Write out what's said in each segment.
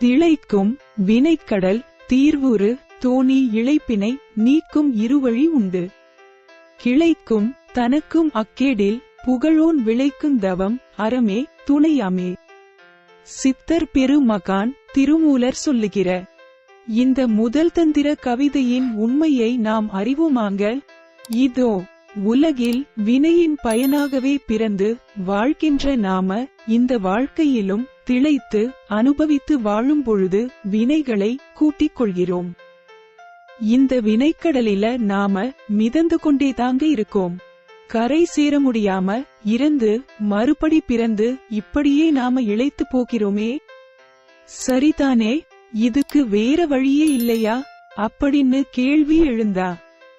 திளைக்கும் வினைக்கடல் தீர்வுறு தோணி இழைப்பினை நீக்கும் இருவழி உண்டு. கிளைக்கும் தனக்கும் அக்கேடில் புகழோன் விளைக்கும் தவம் அறமே துணையாமே. சித்தர் பெருமகான் திருமூலர் சொல்லுகிற இந்த முதல் தந்திர கவிதையின் உண்மையை நாம் அறிவோமாங்க இதோ உலகில் வினையின் பயனாகவே பிறந்து வாழ்கின்ற நாம இந்த வாழ்க்கையிலும் திளைத்து அனுபவித்து வாழும் பொழுது வினைகளை கூட்டிக் கொள்கிறோம் இந்த வினைக்கடலில நாம மிதந்து கொண்டே தாங்க இருக்கோம். கரை சேர முடியாம இறந்து மறுபடி பிறந்து இப்படியே நாம இழைத்து போகிறோமே? சரிதானே இதுக்கு வேற வழியே இல்லையா? அப்படின்னு கேள்வி எழுந்தா.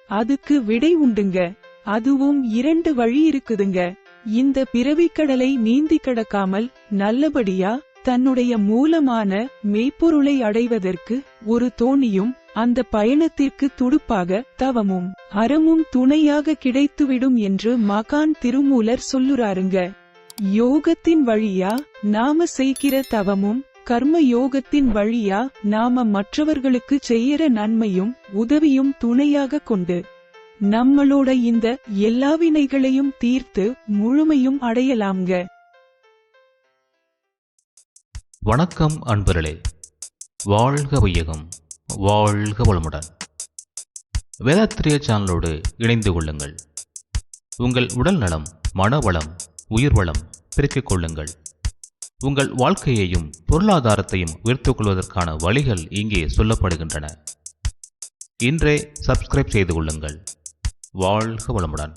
அதுக்கு விடை உண்டுங்க. அதுவும் இரண்டு வழி இருக்குதுங்க. இந்த பிறவிக்கடலை நீந்தி கடக்காமல் நல்லபடியா தன்னுடைய மூலமான மெய்ப்பொருளை அடைவதற்கு ஒரு தோணியும் அந்த பயணத்திற்கு துடுப்பாக தவமும் அறமும் துணையாக கிடைத்துவிடும் என்று மகான் திருமூலர் சொல்லுறாருங்க. யோகத்தின் வழியா நாம செய்கிற தவமும் கர்ம யோகத்தின் வழியா நாம மற்றவர்களுக்கு செய்யற நன்மையும் உதவியும் துணையாக கொண்டு நம்மளோட இந்த எல்லா வினைகளையும் தீர்த்து முழுமையும் அடையலாம்ங்க. வணக்கம் அன்பர்களே. வாழ்க வையகம். வாழ்க வளமுடன். வேதாத்திரிய சேனலோடு இணைந்து கொள்ளுங்கள். உங்கள் உடல் நலம் மனவளம் உயிர் வளம் பெருக்கிக் கொள்ளுங்கள். உங்கள் வாழ்க்கையையும் பொருளாதாரத்தையும் உயர்த்துக் கொள்வதற்கான வழிகள் இங்கே சொல்லப்படுகின்றன. இன்றே சப்ஸ்கிரைப் செய்து கொள்ளுங்கள். வாழ்க வளமுடன்.